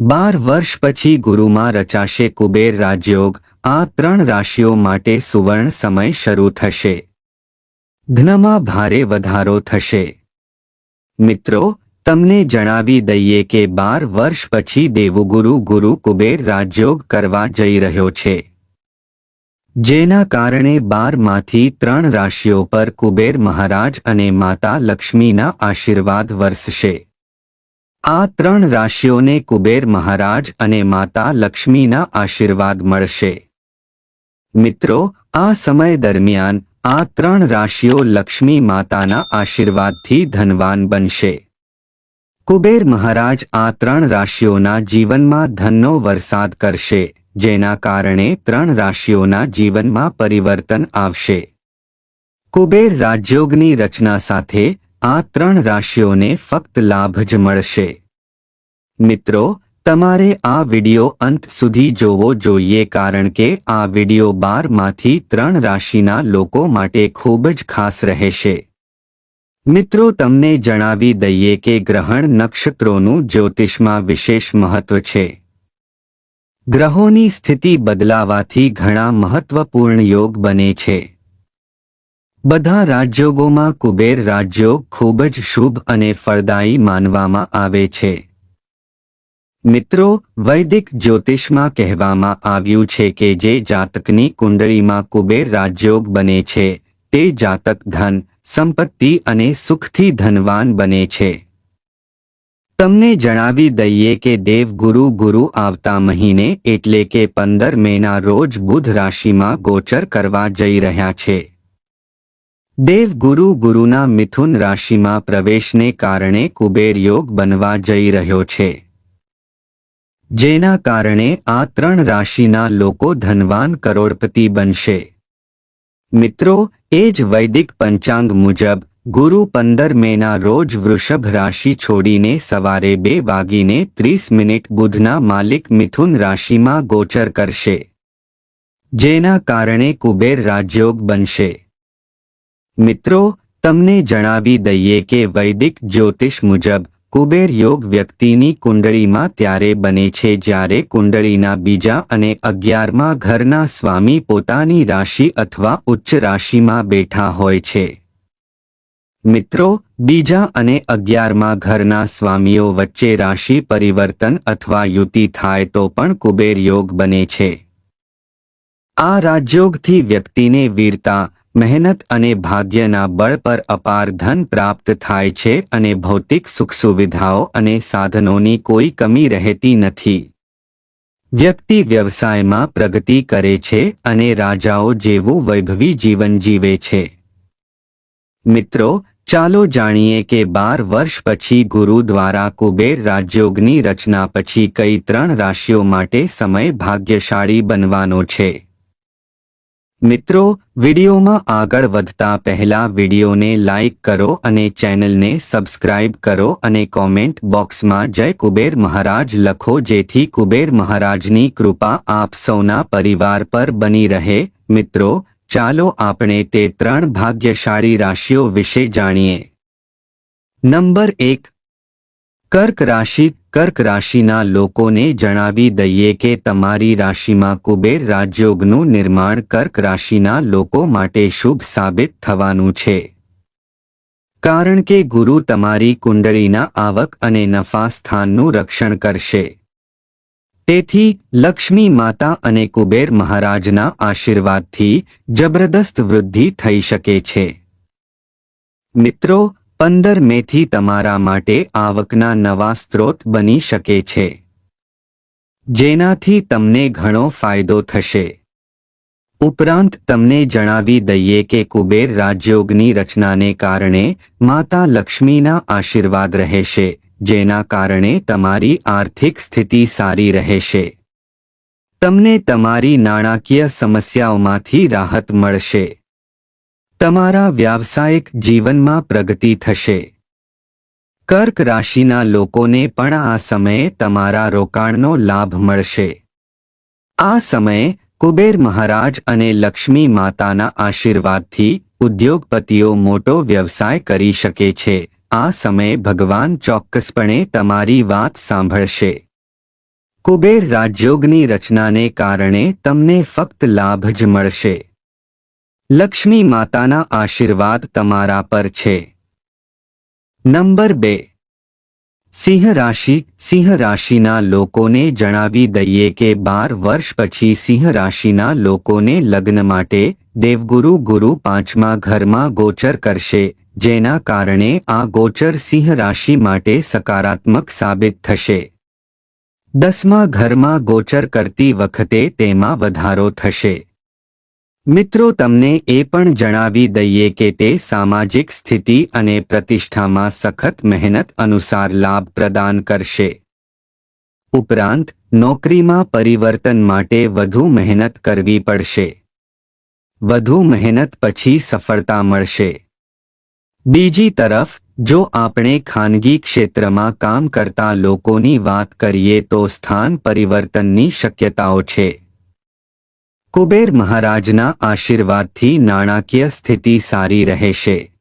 બાર વર્ષ પછી ગુરુમાં રચાશે કુબેર રાજયોગ. આ ત્રણ રાશિઓ માટે સુવર્ણ સમય શરૂ થશે. ધનમાં ભારે વધારો થશે. મિત્રો, તમને જણાવી દઈએ કે બાર વર્ષ પછી દેવગુરુ ગુરુ કુબેર રાજયોગ કરવા જઈ રહ્યો છે. જેના કારણે બારમાંથી ત્રણ રાશિઓ પર કુબેર મહારાજ અને માતા લક્ષ્મીના આશીર્વાદ વરસશે. આ ત્રણ રાશિઓને કુબેર મહારાજ અને માતા લક્ષ્મીના આશીર્વાદ મળશે. મિત્રો, આ સમય દરમિયાન આ ત્રણ રાશિઓ લક્ષ્મી માતાના આશીર્વાદથી ધનવાન બનશે. કુબેર મહારાજ આ ત્રણ રાશિઓના જીવનમાં ધનનો વરસાદ કરશે, જેના કારણે ત્રણ રાશિઓના જીવનમાં પરિવર્તન આવશે. કુબેર રાજયોગની રચના સાથે આ ત્રણ રાશિઓને ફક્ત લાભ જ મળશે. મિત્રો, તમારે આ વિડિયો અંત સુધી જોવો જોઈએ કારણ કે આ વિડિયો બારમાંથી ત્રણ રાશિના લોકો માટે ખૂબ જ ખાસ રહેશે. મિત્રો, તમને જણાવી દઈએ કે ગ્રહણ નક્ષત્રોનું જ્યોતિષમાં વિશેષ મહત્વ છે. ગ્રહોની સ્થિતિ બદલાવાથી ઘણા મહત્વપૂર્ણ યોગ બને છે. બધા રાજયોગોમાં કુબેર રાજયોગ ખૂબ જ શુભ અને ફળદાયી માનવામાં આવે છે. મિત્રો, વૈદિક જ્યોતિષમાં કહેવામાં આવ્યું છે કે જે જાતકની કુંડળીમાં કુબેર રાજયોગ બને છે, તે જાતક ધન, સંપત્તિ અને સુખથી ધનવાન બને છે. તમને જણાવી દઈએ કે દેવગુરુ ગુરુ આવતા મહિને એટલે કે પંદર મેના રોજ બુધ રાશિમાં ગોચર કરવા જઈ રહ્યા છે. દેવગુરુ ગુરુના મિથુન રાશિમાં પ્રવેશને કારણે કુબેર યોગ બનવા જઈ રહ્યો છે. જેના કારણે આ ત્રણ રાશિના લોકો ધનવાન કરોડપતિ બનશે. મિત્રો, એ જ વૈદિક પંચાંગ મુજબ, ગુરુ પંદર મેના રોજ વૃષભ રાશિ છોડીને સવારે બે વાગીને ત્રીસ મિનિટ બુધના માલિક મિથુન રાશિમાં ગોચર કરશે. જેના કારણે કુબેર રાજયોગ બનશે. મિત્રો, તમને જણાવી દઈએ કે વૈદિક જ્યોતિષ મુજબ, કુબેર યોગ વ્યક્તિની કુંડળીમાં ત્યારે બને છે જ્યારે કુંડળીના બીજા અને અગિયારમાં ઘરના સ્વામી પોતાની રાશિ અથવા ઉચ્ચ રાશિમાં બેઠા હોય છે. મિત્રો, બીજા અને અગિયારમાં ઘરના સ્વામીઓ વચ્ચે રાશિ પરિવર્તન અથવા યુતિ થાય તો પણ કુબેર યોગ બને છે. આ રાજયોગથી વ્યક્તિને વીરતા મહેનત અને ભાગ્યના બળ પર અપાર ધન પ્રાપ્ત થાય છે અને ભૌતિક સુખ સુવિધાઓ અને સાધનોની કોઈ કમી રહેતી નથી. વ્યક્તિ વ્યવસાયમાં પ્રગતિ કરે છે અને રાજાઓ જેવું વૈભવી જીવન જીવે છે. મિત્રો, ચાલો જાણીએ કે બાર વર્ષ પછી ગુરુ દ્વારા કુબેર રાજયોગની રચના પછી કઈ ત્રણ રાશિઓ માટે સમય ભાગ્યશાળી બનવાનો છે? મિત્રો, વિડીયોમાં આગળ વધતા પહેલા વિડીયોને લાઇક કરો અને ચેનલને સબસ્ક્રાઇબ કરો અને કોમેન્ટ બોક્સમાં જય કુબેર મહારાજ લખો જેથી કુબેર મહારાજની કૃપા આપ સૌના પરિવાર પર બની રહે. મિત્રો, ચાલો આપણે તે ત્રણ ભાગ્યશાળી રાશિઓ વિશે જાણીએ. નંબર એક, કર્ક રાશિ કર્ક રાશિના લોકોને જણાવી દઈએ કે તમારી રાશિમાં કુબેર રાજયોગનું નિર્માણ કર્ક રાશિના લોકો માટે શુભ સાબિત થવાનું છે. કારણ કે ગુરુ તમારી કુંડળીના આવક અને નફા સ્થાનનું રક્ષણ કરશે. તેથી, લક્ષ્મી માતા અને કુબેર મહારાજના આશીર્વાદથી જબરદસ્ત વૃદ્ધિ થઈ શકે છે. મિત્રો પંદર મેથી તમારા માટે આવકના નવા સ્ત્રોત બની શકે છે. જેનાથી તમને ઘણો ફાયદો થશે. ઉપરાંત તમને જણાવી દઈએ કે કુબેર રાજયોગની રચનાને કારણે માતા લક્ષ્મીના આશીર્વાદ રહેશે, જેના કારણે તમારી આર્થિક સ્થિતિ સારી રહેશે. તમને તમારી નાણાકીય સમસ્યાઓમાંથી રાહત મળશે. તમારા વ્યાવસાયિક જીવનમાં પ્રગતિ થશે. કર્ક રાશિના લોકોને પણ આ સમયે તમારા રોકાણનો લાભ મળશે. આ સમયે કુબેર મહારાજ અને લક્ષ્મી માતાના આશીર્વાદથી ઉદ્યોગપતિઓ મોટો વ્યવસાય કરી શકે છે. આ સમયે ભગવાન ચોક્કસપણે તમારી વાત સાંભળશે. કુબેર રાજયોગની રચનાને કારણે તમને ફક્ત લાભ જ મળશે. લક્ષ્મી માતાના આશીર્વાદ તમારા પર છે. નંબર બે. સિંહ રાશિ, સિંહ રાશિના લોકોને જણાવી દઈએ કે બાર વર્ષ પછી સિંહ રાશિના લોકોને લગ્ન માટે દેવગુરુ ગુરુ પાંચમા ઘરમાં ગોચર કરશે, જેના કારણે આ ગોચર સિંહ રાશિ માટે સકારાત્મક સાબિત થશે. દસમા ઘરમાં ગોચર કરતી વખતે તેમાં વધારો થશે. મિત્રો, તમને એ પણ જણાવી દઈએ કે તે સામાજિક સ્થિતિ અને પ્રતિષ્ઠામાં સખત મહેનત અનુસાર લાભ પ્રદાન કરશે. ઉપરાંત, નોકરીમાં પરિવર્તન માટે વધુ મહેનત કરવી પડશે. વધુ મહેનત પછી સફળતા મળશે. બીજી તરફ, જો આપણે ખાનગી ક્ષેત્રમાં કામ કરતા લોકોની વાત કરીએ તો સ્થાન પરિવર્તનની શક્યતાઓ છે. કુબેર મહારાજના આશીર્વાદથી નાણાકીય સ્થિતિ સારી રહેશે.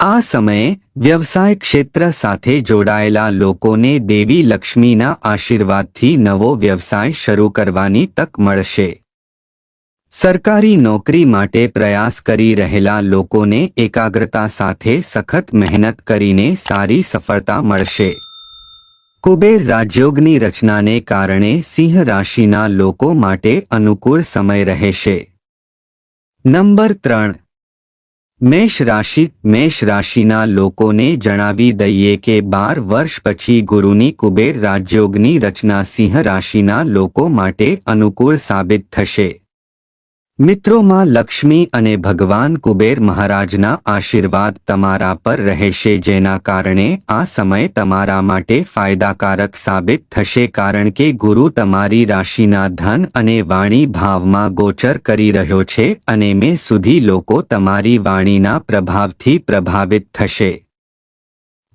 આ સમયે વ્યવસાય ક્ષેત્ર સાથે જોડાયેલા લોકોને દેવી લક્ષ્મીના આશીર્વાદથી નવો વ્યવસાય શરૂ કરવાની તક મળશે. સરકારી નોકરી માટે પ્રયાસ કરી રહેલા લોકોને એકાગ્રતા સાથે સખત મહેનત કરીને સારી સફળતા મળશે. કુબેર રાજયોગની રચનાને કારણે સિંહ રાશિના લોકો માટે અનુકૂળ સમય રહેશે. નંબર ત્રણ. મેષ રાશિ, મેષ રાશિના લોકોને જણાવી દઈએ કે બાર વર્ષ પછી ગુરુની કુબેર રાજયોગની રચના સિંહ રાશિના લોકો માટે અનુકૂળ સાબિત થશે. મિત્રોમાં લક્ષ્મી અને ભગવાન કુબેર મહારાજના આશીર્વાદ તમારા પર રહેશે જેના કારણે આ સમય તમારા માટે ફાયદાકારક સાબિત થશે કારણ કે ગુરુ તમારી રાશિના ધન અને વાણી ભાવમાં ગોચર કરી રહ્યો છે અને મે સુધી લોકો તમારી વાણીના પ્રભાવથી પ્રભાવિત થશે.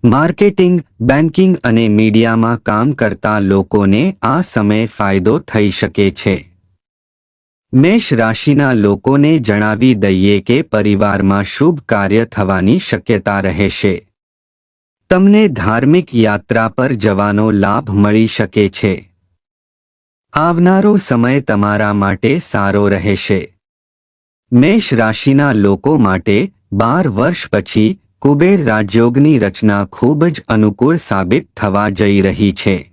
માર્કેટિંગ, બેન્કિંગ અને મીડિયામાં કામ કરતા લોકોને આ સમય ફાયદો થઈ શકે છે. મેષ રાશિના લોકોને જણાવી દઈએ કે પરિવારમાં શુભ કાર્ય થવાની શક્યતા રહેશે તમને ધાર્મિક યાત્રા પર જવાનો લાભ મળી શકે છે. આવનારો સમય તમારા માટે સારો રહેશે. મેષ રાશિના લોકો માટે બાર વર્ષ પછી કુબેર રાજયોગની રચના ખૂબ જ અનુકૂળ સાબિત થવા જઈ રહી છે.